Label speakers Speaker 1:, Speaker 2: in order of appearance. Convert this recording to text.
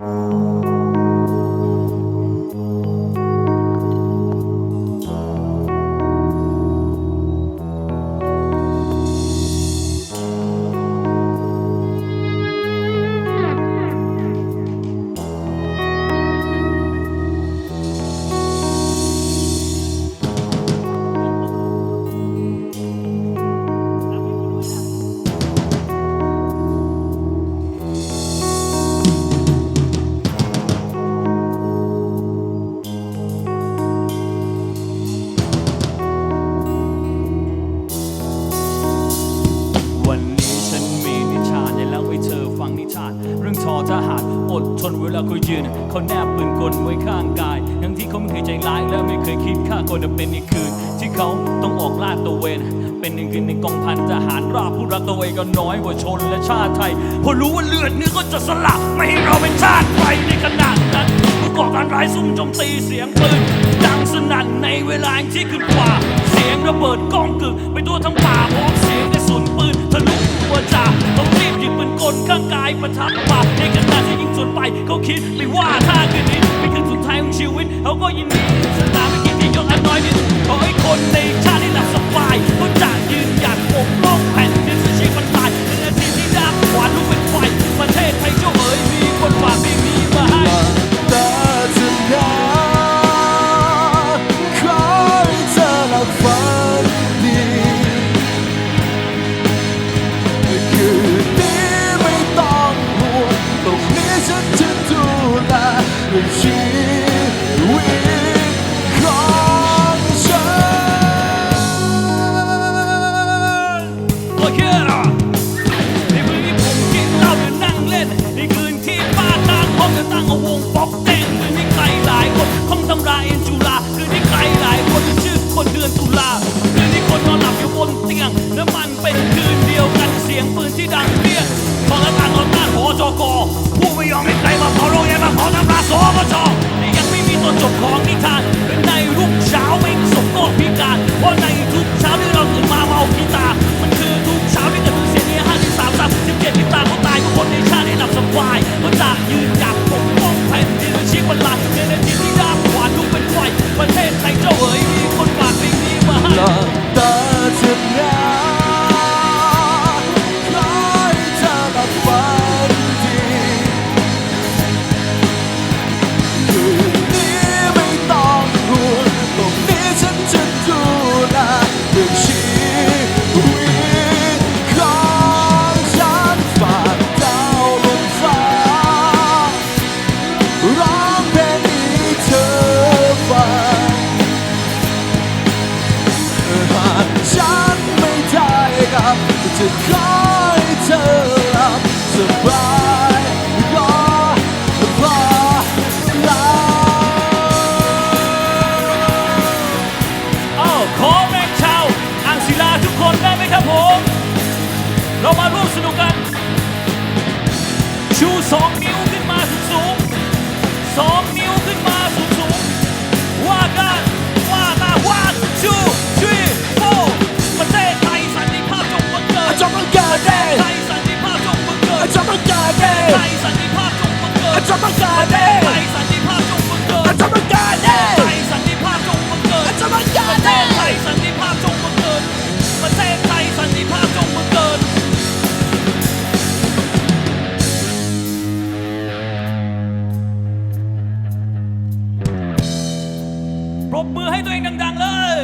Speaker 1: วั ทานอากเล่าให้เธอฟังนิทาน เรื่องทอทหารอดทนเวลาเขายืนเขาแนบปืนกลไว้ข้างกาย ทั้งที่เขาไม่เคยใจร้ายและไม่เคยคิดฆ่าคนเป็นอีกคืน ที่เขาต้องออกลาดตระเวน เป็นหนึ่งคืนในกองพันทหารราบผู้รักตัวเองก็น้อยกว่าชนและชาติไทยเพราะรู้ว่าเลือดเนื้อก็จะสละไม่ให้เราเป็นชาติไทยในขณะนั้นผู้ก่อการร้ายซุ่มโจมตีเสียงปืนดังสนั่นในเวลาที่ขึ้นกว่าเสียงระเบิดก้องกึกไปทั่วทั้งป่าพร้อมเสียงกระสุนปืนทะลุหัวจ่าต้องรี คนข้างกายประทับปากในขณะที่ยิงสวนไปเขาคิดไม่ว่าถ้าคืนนี้เป็นคืนสุดท้ายของชีวิตเขาก็ยินดีสนาม อมให้
Speaker 2: ใคร
Speaker 1: มาเผาโรงเรียนมาเผาทำลายสปชนี่ยังไม่มีตัวจบของนิทานเป็นในรุ่งเช้าไม่สมก็พิการเพราะในทุกเช้าที่เราตื่นมาเมากีตามันคือทุกเช้าที่เกิดถึงเสียงนี้ห้าที่สามสามสิบเจ็ดที่ตาเขาตายทุกคนในชาติได้หลับสบายเขาจะยืนหยัดปกป้องแผ่นดินและชีพวันลายในนาทีที่ดาบขวานลุกเป็นไฟประเทศไทยเจ้าเอ๋ยมีคนฝากเพลงนี้มาให้
Speaker 2: หลับตาเถอะนะ ลับจะคอยเธอหลับสบาย
Speaker 1: มือให้ตัวเองดัง ๆ เลย